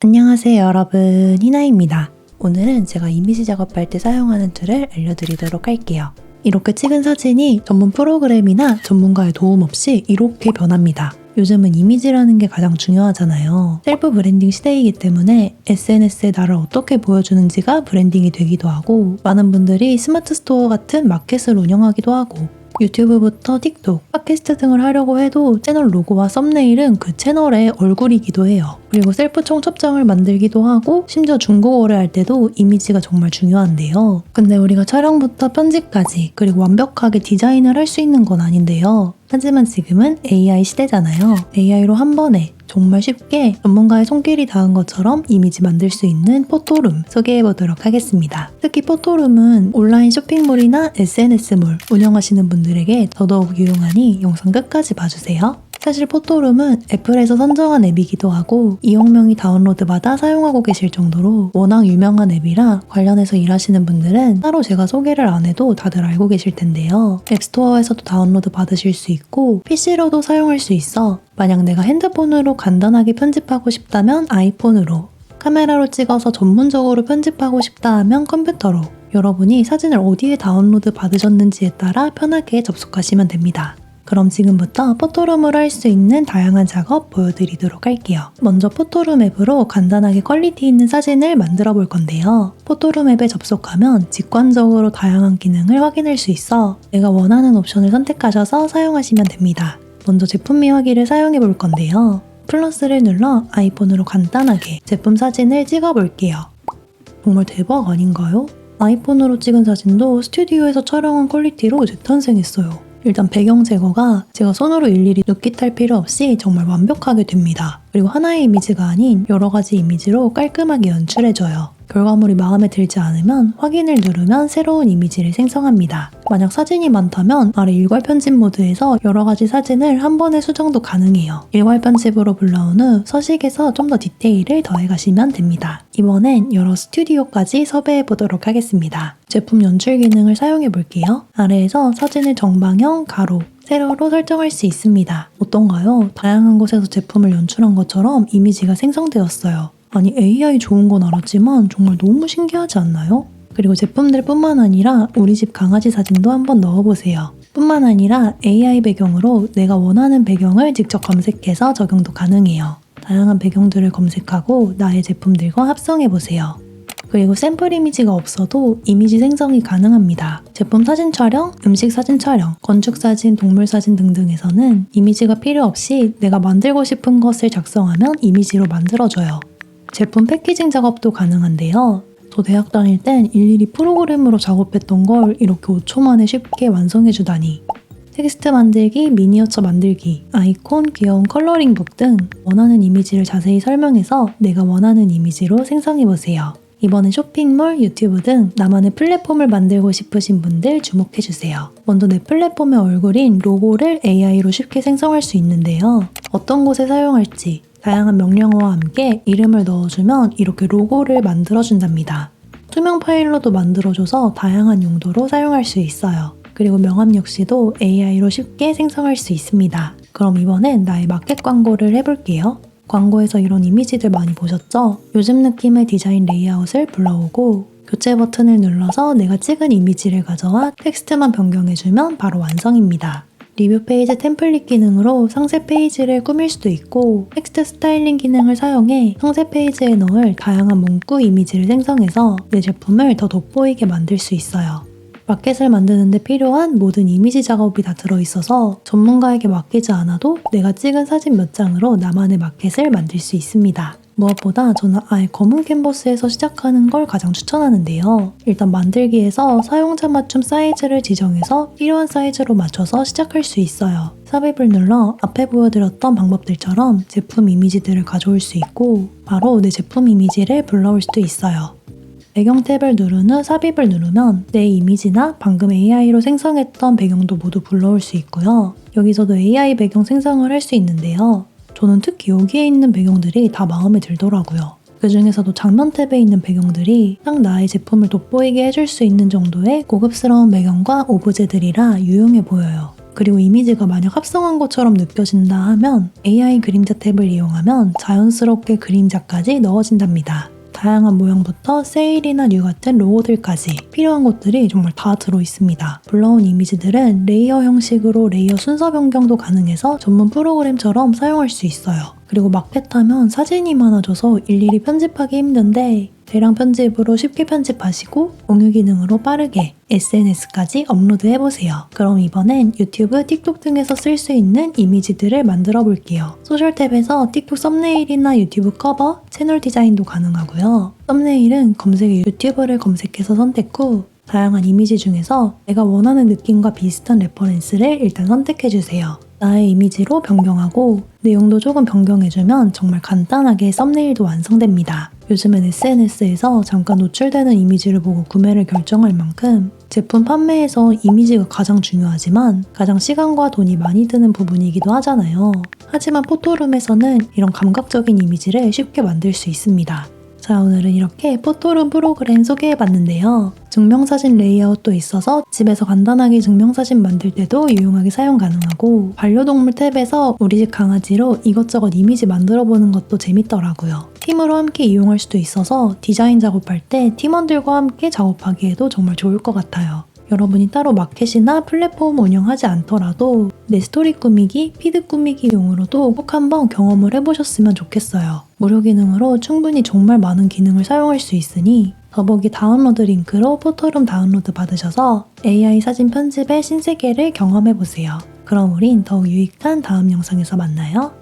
안녕하세요 여러분 희나입니다. 오늘은 제가 이미지 작업할 때 사용하는 툴을 알려드리도록 할게요. 이렇게 찍은 사진이 전문 프로그램이나 전문가의 도움 없이 이렇게 변합니다. 요즘은 이미지라는 게 가장 중요하잖아요. 셀프 브랜딩 시대이기 때문에 SNS에 나를 어떻게 보여주는지가 브랜딩이 되기도 하고 많은 분들이 스마트 스토어 같은 마켓을 운영하기도 하고 유튜브부터 틱톡, 팟캐스트 등을 하려고 해도 채널 로고와 썸네일은 그 채널의 얼굴이기도 해요. 그리고 셀프 청첩장을 만들기도 하고 심지어 중고거래 할 때도 이미지가 정말 중요한데요. 근데 우리가 촬영부터 편집까지 그리고 완벽하게 디자인을 할 수 있는 건 아닌데요. 하지만 지금은 AI 시대잖아요. AI로 한 번에 정말 쉽게 전문가의 손길이 닿은 것처럼 이미지 만들 수 있는 포토룸 소개해 보도록 하겠습니다. 특히 포토룸은 온라인 쇼핑몰이나 SNS몰 운영하시는 분들에게 더더욱 유용하니 영상 끝까지 봐주세요. 사실 포토룸은 애플에서 선정한 앱이기도 하고 이용명이 다운로드받아 사용하고 계실 정도로 워낙 유명한 앱이라 관련해서 일하시는 분들은 따로 제가 소개를 안 해도 다들 알고 계실 텐데요. 앱스토어에서도 다운로드 받으실 수 있고 PC로도 사용할 수 있어 만약 내가 핸드폰으로 간단하게 편집하고 싶다면 아이폰으로 카메라로 찍어서 전문적으로 편집하고 싶다 하면 컴퓨터로 여러분이 사진을 어디에 다운로드 받으셨는지에 따라 편하게 접속하시면 됩니다. 그럼 지금부터 포토룸으로 할 수 있는 다양한 작업 보여드리도록 할게요. 먼저 포토룸 앱으로 간단하게 퀄리티 있는 사진을 만들어 볼 건데요. 포토룸 앱에 접속하면 직관적으로 다양한 기능을 확인할 수 있어 내가 원하는 옵션을 선택하셔서 사용하시면 됩니다. 먼저 제품 미화기를 사용해 볼 건데요. 플러스를 눌러 아이폰으로 간단하게 제품 사진을 찍어 볼게요. 정말 대박 아닌가요? 아이폰으로 찍은 사진도 스튜디오에서 촬영한 퀄리티로 재탄생했어요. 일단 배경 제거가 제가 손으로 일일이 눕깃할 필요 없이 정말 완벽하게 됩니다. 그리고 하나의 이미지가 아닌 여러 가지 이미지로 깔끔하게 연출해줘요. 결과물이 마음에 들지 않으면 확인을 누르면 새로운 이미지를 생성합니다. 만약 사진이 많다면 아래 일괄 편집 모드에서 여러 가지 사진을 한 번에 수정도 가능해요. 일괄 편집으로 불러온 후 서식에서 좀 더 디테일을 더해가시면 됩니다. 이번엔 여러 스튜디오까지 섭외해 보도록 하겠습니다. 제품 연출 기능을 사용해 볼게요. 아래에서 사진을 정방형, 가로, 세로로 설정할 수 있습니다. 어떤가요? 다양한 곳에서 제품을 연출한 것처럼 이미지가 생성되었어요. 아니 AI 좋은 건 알았지만 정말 너무 신기하지 않나요? 그리고 제품들 뿐만 아니라 우리 집 강아지 사진도 한번 넣어보세요. 뿐만 아니라 AI 배경으로 내가 원하는 배경을 직접 검색해서 적용도 가능해요. 다양한 배경들을 검색하고 나의 제품들과 합성해보세요. 그리고 샘플 이미지가 없어도 이미지 생성이 가능합니다. 제품 사진 촬영, 음식 사진 촬영, 건축 사진, 동물 사진 등등에서는 이미지가 필요 없이 내가 만들고 싶은 것을 작성하면 이미지로 만들어줘요. 제품 패키징 작업도 가능한데요. 저 대학 다닐 땐 일일이 프로그램으로 작업했던 걸 이렇게 5초 만에 쉽게 완성해주다니. 텍스트 만들기, 미니어처 만들기, 아이콘, 귀여운 컬러링북 등 원하는 이미지를 자세히 설명해서 내가 원하는 이미지로 생성해보세요. 이번엔 쇼핑몰, 유튜브 등 나만의 플랫폼을 만들고 싶으신 분들 주목해주세요. 먼저 내 플랫폼의 얼굴인 로고를 AI로 쉽게 생성할 수 있는데요. 어떤 곳에 사용할지, 다양한 명령어와 함께 이름을 넣어주면 이렇게 로고를 만들어준답니다. 투명 파일로도 만들어줘서 다양한 용도로 사용할 수 있어요. 그리고 명함 역시도 AI로 쉽게 생성할 수 있습니다. 그럼 이번엔 나의 마켓 광고를 해볼게요. 광고에서 이런 이미지들 많이 보셨죠? 요즘 느낌의 디자인 레이아웃을 불러오고 교체 버튼을 눌러서 내가 찍은 이미지를 가져와 텍스트만 변경해주면 바로 완성입니다. 리뷰 페이지 템플릿 기능으로 상세 페이지를 꾸밀 수도 있고 텍스트 스타일링 기능을 사용해 상세 페이지에 넣을 다양한 문구 이미지를 생성해서 내 제품을 더 돋보이게 만들 수 있어요. 마켓을 만드는데 필요한 모든 이미지 작업이 다 들어있어서 전문가에게 맡기지 않아도 내가 찍은 사진 몇 장으로 나만의 마켓을 만들 수 있습니다. 무엇보다 저는 아예 검은 캔버스에서 시작하는 걸 가장 추천하는데요. 일단 만들기에서 사용자 맞춤 사이즈를 지정해서 필요한 사이즈로 맞춰서 시작할 수 있어요. 삽입을 눌러 앞에 보여드렸던 방법들처럼 제품 이미지들을 가져올 수 있고 바로 내 제품 이미지를 불러올 수도 있어요. 배경 탭을 누른 후 삽입을 누르면 내 이미지나 방금 AI로 생성했던 배경도 모두 불러올 수 있고요. 여기서도 AI 배경 생성을 할 수 있는데요. 저는 특히 여기에 있는 배경들이 다 마음에 들더라고요. 그 중에서도 장면 탭에 있는 배경들이 딱 나의 제품을 돋보이게 해줄 수 있는 정도의 고급스러운 배경과 오브제들이라 유용해 보여요. 그리고 이미지가 만약 합성한 것처럼 느껴진다 하면 AI 그림자 탭을 이용하면 자연스럽게 그림자까지 넣어진답니다. 다양한 모양부터 세일이나 뉴 같은 로고들까지 필요한 것들이 정말 다 들어있습니다. 불러온 이미지들은 레이어 형식으로 레이어 순서 변경도 가능해서 전문 프로그램처럼 사용할 수 있어요. 그리고 막펫하면 사진이 많아져서 일일이 편집하기 힘든데 대량 편집으로 쉽게 편집하시고 공유 기능으로 빠르게 SNS까지 업로드해보세요. 그럼 이번엔 유튜브, 틱톡 등에서 쓸 수 있는 이미지들을 만들어 볼게요. 소셜 탭에서 틱톡 썸네일이나 유튜브 커버, 채널 디자인도 가능하고요. 썸네일은 검색에 유튜브를 검색해서 선택 후 다양한 이미지 중에서 내가 원하는 느낌과 비슷한 레퍼런스를 일단 선택해주세요. 나의 이미지로 변경하고 내용도 조금 변경해주면 정말 간단하게 썸네일도 완성됩니다. 요즘엔 SNS에서 잠깐 노출되는 이미지를 보고 구매를 결정할 만큼 제품 판매에서 이미지가 가장 중요하지만 가장 시간과 돈이 많이 드는 부분이기도 하잖아요. 하지만 포토룸에서는 이런 감각적인 이미지를 쉽게 만들 수 있습니다. 자, 오늘은 이렇게 포토룸 프로그램 소개해봤는데요. 증명사진 레이아웃도 있어서 집에서 간단하게 증명사진 만들 때도 유용하게 사용 가능하고 반려동물 탭에서 우리 집 강아지로 이것저것 이미지 만들어보는 것도 재밌더라고요. 팀으로 함께 이용할 수도 있어서 디자인 작업할 때 팀원들과 함께 작업하기에도 정말 좋을 것 같아요. 여러분이 따로 마켓이나 플랫폼 운영하지 않더라도 내 스토리 꾸미기, 피드 꾸미기용으로도 꼭 한번 경험을 해보셨으면 좋겠어요. 무료 기능으로 충분히 정말 많은 기능을 사용할 수 있으니 더보기 다운로드 링크로 포토룸 다운로드 받으셔서 AI 사진 편집의 신세계를 경험해보세요. 그럼 우린 더욱 유익한 다음 영상에서 만나요.